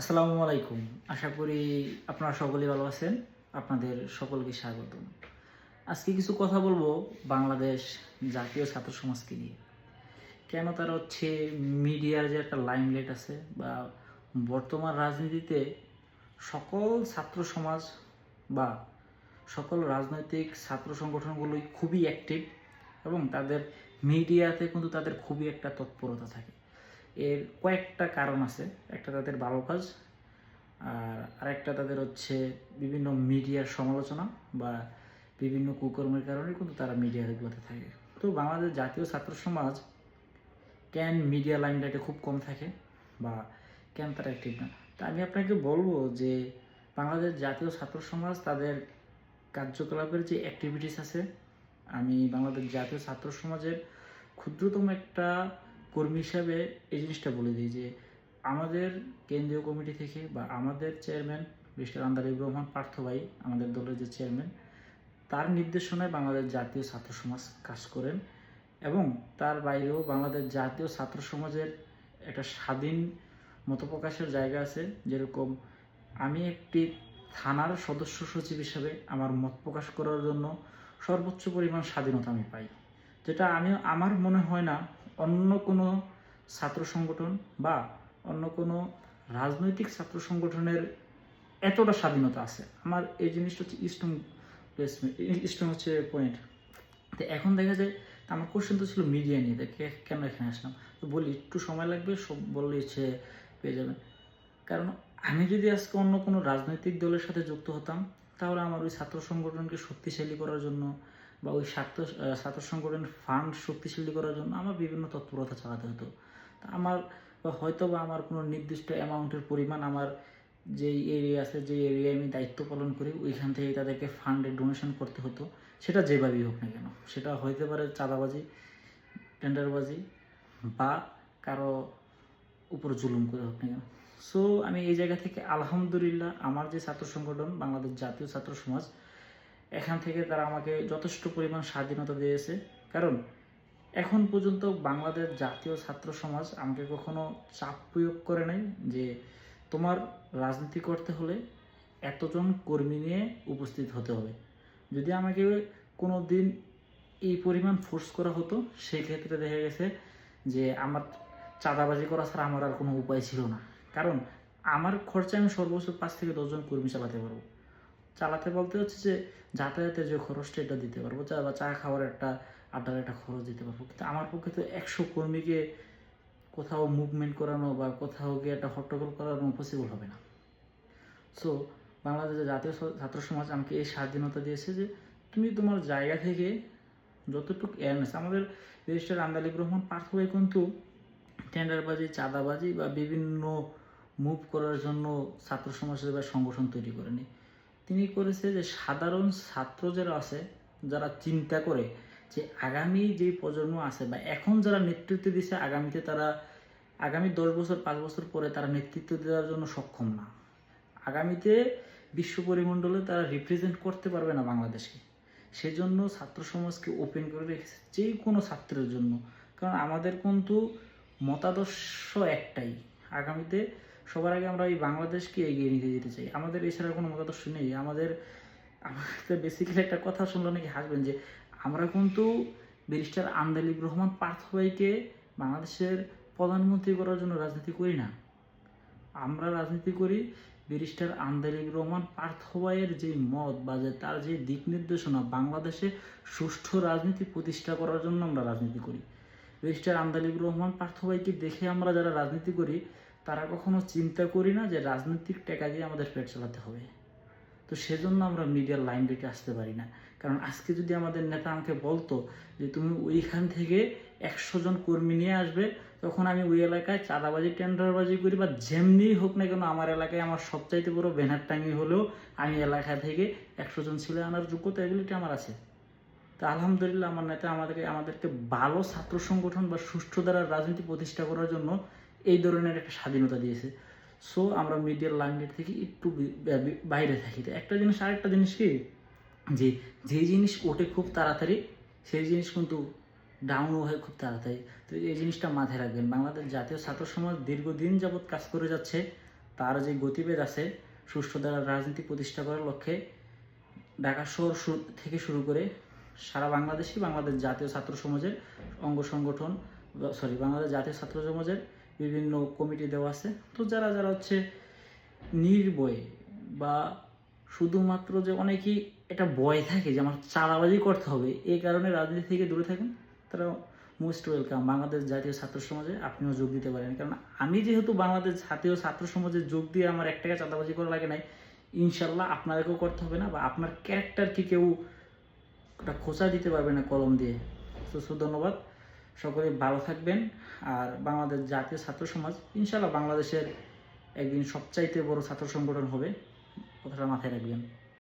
আসসালামু আলাইকুম। আশা করি আপনারা সকলেই ভালো আছেন। আপনাদের সকলকে স্বাগত। আজকে কিছু কথা বলব বাংলাদেশ জাতীয় ছাত্র সমাজকে নিয়ে। কেন তারা হচ্ছে মিডিয়ার যে একটা লাইমলাইট আছে বা বর্তমান রাজনীতিতে সকল ছাত্র সমাজ বা সকল রাজনৈতিক ছাত্র সংগঠনগুলোই খুবই অ্যাক্টিভ এবং তাদের মিডিয়াতে কিন্তু তাদের খুবই একটা তৎপরতা থাকে। এর কয়েকটা কারণ আছে। একটা তাদের ভালো কাজ, আর আরেকটা তাদের হচ্ছে বিভিন্ন মিডিয়ার সমালোচনা বা বিভিন্ন কুকর্মের কারণে কিন্তু তারা মিডিয়া মিডিয়াগুলোতে থাকে। তো বাংলাদেশ জাতীয় ছাত্র সমাজ কেন মিডিয়া লাইনলাইটে খুব কম থাকে বা কেন তারা অ্যাক্টিভ না? তা আমি আপনাকে বলব যে বাংলাদেশ জাতীয় ছাত্র সমাজ তাদের কার্যকলাপের যে অ্যাক্টিভিটিস আছে, আমি বাংলাদেশ জাতীয় ছাত্র সমাজের ক্ষুদ্রতম একটা কর্মী হিসাবে এই জিনিসটা বলে দিই যে আমাদের কেন্দ্রীয় কমিটি থেকে বা আমাদের চেয়ারম্যান, মিস্টার আন্দারিব রহমান পার্থ ভাই, আমাদের দলের যে চেয়ারম্যান, তার নির্দেশনায় বাংলাদেশ জাতীয় ছাত্র সমাজ কাজ করেন এবং তার বাইরেও বাংলাদেশ জাতীয় ছাত্র সমাজের একটা স্বাধীন মত প্রকাশের জায়গা আছে। যেরকম আমি একটি থানার সদস্য সচিব হিসাবে আমার মত প্রকাশ করার জন্য সর্বোচ্চ পরিমাণ স্বাধীনতা আমি পাই। যেটা আমি, আমার মনে হয় না অন্য কোনো ছাত্র সংগঠন বা অন্য কোনো রাজনৈতিক ছাত্র সংগঠনের এতটা স্বাধীনতা আছে। আমার এই জিনিসটা হচ্ছে স্ট্রং প্লেসমেন্ট স্ট্রং হচ্ছে পয়েন্ট তো এখন দেখা যায় আমার কোশ্চেন তো ছিল মিডিয়া নিয়ে দেখে কেন এখানে আসলাম? তো বলি, একটু সময় লাগবে, সব বললে ইচ্ছে পেয়ে যাবেন কারণ আমি যদি আজকে অন্য কোনো রাজনৈতিক দলের সাথে যুক্ত হতাম, তাহলে আমার ওই ছাত্র সংগঠনকে শক্তিশালী করার জন্য বা ওই ছাত্র ছাত্র সংগঠনের ফান্ড শক্তিশালী করার জন্য আমার বিভিন্ন তৎপরতা চালাতে হতো। আমার হয়তো বা আমার কোনো নির্দিষ্ট অ্যামাউন্টের পরিমাণ আমার যেই এরিয়া আছে যে এরিয়ায় আমি দায়িত্ব পালন করি, ওইখান থেকে তাদেরকে ফান্ডে ডোনেশন করতে হতো। সেটা যেভাবেই হোক না কেন, সেটা হইতে পারে চাঁদাবাজি টেন্ডারবাজি বা কারও উপর জুলুম করে হোক না কেন। সো আমি এই জায়গা থেকে আলহামদুলিল্লাহ আমার যে ছাত্র সংগঠন, বাংলাদেশ জাতীয় ছাত্র সমাজ এখান থেকে তারা আমাকে যথেষ্ট পরিমাণ স্বাধীনতা দিয়েছে। কারণ এখন পর্যন্ত বাংলাদেশ জাতীয় ছাত্র সমাজ আমাকে কখনো চাপ প্রয়োগ করে নাই যে তোমার রাজনীতি করতে হলে এতজন কর্মী নিয়ে উপস্থিত হতে হবে। যদি আমাকে কোনো দিন এই পরিমাণ ফোর্স করা হতো সেই ক্ষেত্রে দেখা গেছে যে আমার চাঁদাবাজি করা ছাড়া আমার আর কোনো উপায় ছিল না। কারণ আমার খরচে আমি সর্বোচ্চ পাঁচ থেকে দশজন কর্মী চালাতে পারব। চালাতে বলতে হচ্ছে যে যাতায়াতের যে খরচটা এটা দিতে পারব, চা বা চা খাওয়ার একটা আড্ডার একটা খরচ দিতে পারব। কিন্তু আমার পক্ষে তো একশো কর্মীকে কোথাও মুভমেন্ট করানো বা কোথাও গিয়ে একটা হট্টগোল করানো পসিবল হবে না। সো বাংলাদেশের জাতীয় ছাত্র সমাজ আমাকে এই স্বাধীনতা দিয়েছে যে তুমি তোমার জায়গা থেকে যতটুকু অ্যাওয়ারনেস আমাদের রেজিস্টার আন্দালিব রহমান পার্থ ভাই কিন্তু টেন্ডারবাজি, চাঁদাবাজি বা বিভিন্ন মুভ করার জন্য ছাত্র সমাজের বা সংগঠন তৈরি করেনি। তিনি করেছে যে সাধারণ ছাত্র যারা আছে, যারা চিন্তা করে যে আগামী যে প্রজন্ম আছে বা এখন যারা নেতৃত্ব দিচ্ছে আগামীতে তারা, আগামী দশ বছর, পাঁচ বছর পরে তারা নেতৃত্ব দেওয়ার জন্য সক্ষম না। আগামীতে বিশ্ব পরিমণ্ডলে তারা রিপ্রেজেন্ট করতে পারবে না বাংলাদেশকে। সেজন্য ছাত্র সমাজকে ওপেন করে রেখেছে যে কোনো ছাত্রের জন্য। কারণ আমাদের কিন্তু মতাদর্শ একটাই। আগামীতে সবার আগে আমরা এই বাংলাদেশকে এগিয়ে নিতে যেতে চাই। আমাদের এছাড়া কোনো মতাদর্শ নেই। আমাদের আমাদের বেসিক্যালি একটা কথা শুনলে নাকি হাসবেন যে, আমরা কিন্তু ব্যারিস্টার আন্দালিব রহমান পার্থ ভাইকে বাংলাদেশের প্রধানমন্ত্রী করার জন্য রাজনীতি করি না। আমরা রাজনীতি করি ব্যারিস্টার আন্দালিব রহমান পার্থ ভাইয়ের যে মত বা যে তার যে দিক নির্দেশনা, বাংলাদেশে সুষ্ঠু রাজনীতি প্রতিষ্ঠা করার জন্য আমরা রাজনীতি করি। ব্যারিস্টার আন্দালিব রহমান পার্থ ভাইকে দেখে আমরা যারা রাজনীতি করি তারা কখনো চিন্তা করি না যে রাজনৈতিক টেকা দিয়ে আমাদের পেট চালাতে হবে। তো সেজন্য আমরা মিডিয়ার লাইন রেখে আসতে পারি না। কারণ আজকে যদি আমাদের নেতা আমাকে বলতো যে তুমি ওইখান থেকে একশো জন কর্মী নিয়ে আসবে, তখন আমি ওই এলাকায় চাঁদাবাজি, টেন্ডারবাজি করি বা যেমনি হোক না কেন আমার এলাকায় আমার সবচাইতে বড় ব্যানার টাঙিয়ে হলেও আমি এলাকা থেকে একশো জন ছেলে আনার যোগ্যতা এবিলিটি আমার আছে। তা আলহামদুলিল্লাহ আমার নেতা আমাদেরকে আমাদেরকে ভালো ছাত্র সংগঠন বা সুষ্ঠু দ্বারা রাজনীতি প্রতিষ্ঠা করার জন্য এই ধরনের একটা স্বাধীনতা দিয়েছে। সো আমরা মিডিয়ার লাইনগেট থেকে একটু বাইরে থাকি। তো একটা জিনিস, আরেকটা জিনিস কি? যে যে জিনিস ওঠে খুব তাড়াতাড়ি, সেই জিনিস কিন্তু ডাউনও হয় খুব তাড়াতাড়ি। তো এই জিনিসটা মাথায় রাখবেন, বাংলাদেশ জাতীয় ছাত্র সমাজ দীর্ঘদিন যাবৎ কাজ করে যাচ্ছে। তার যে গতিবেদ আছে, সুষ্ঠু দ্বারা রাজনীতি প্রতিষ্ঠা করার লক্ষ্যে ঢাকা শহর থেকে শুরু করে সারা বাংলাদেশে বাংলাদেশ জাতীয় ছাত্র সমাজের অঙ্গ সংগঠন সরি বাংলাদেশ জাতীয় ছাত্র সমাজের বিভিন্ন কমিটি দেওয়া আছে। তো যারা যারা হচ্ছে নির্ভয়ে বা শুধুমাত্র যে অনেকেই এটা ভয় থাকে যে আমার চালাবাজি করতে হবে এই কারণে রাজনীতি থেকে দূরে থাকেন। তারা মোস্ট ওয়েলকাম বাংলাদেশ জাতীয় ছাত্র সমাজে আপনিও যোগ দিতে পারেন। কারণ আমি যেহেতু বাংলাদেশ জাতীয় ছাত্র সমাজে যোগ দিয়ে আমার এক টাকা চাঁদাবাজি করা লাগে নাই ইনশাল্লাহ আপনাদেরকেও করতে হবে না বা আপনার ক্যারেক্টারকে কেউ খোঁচা দিতে পারবে না কলম দিয়ে। তো ধন্যবাদ। সকলে ভালো থাকবেন। আর বাংলাদেশ জাতীয় ছাত্র সমাজ ইনশাল্লাহ বাংলাদেশের একদিন সবচাইতে বড় ছাত্র সংগঠন হবে। কথাটা মাথায় রাখবেন।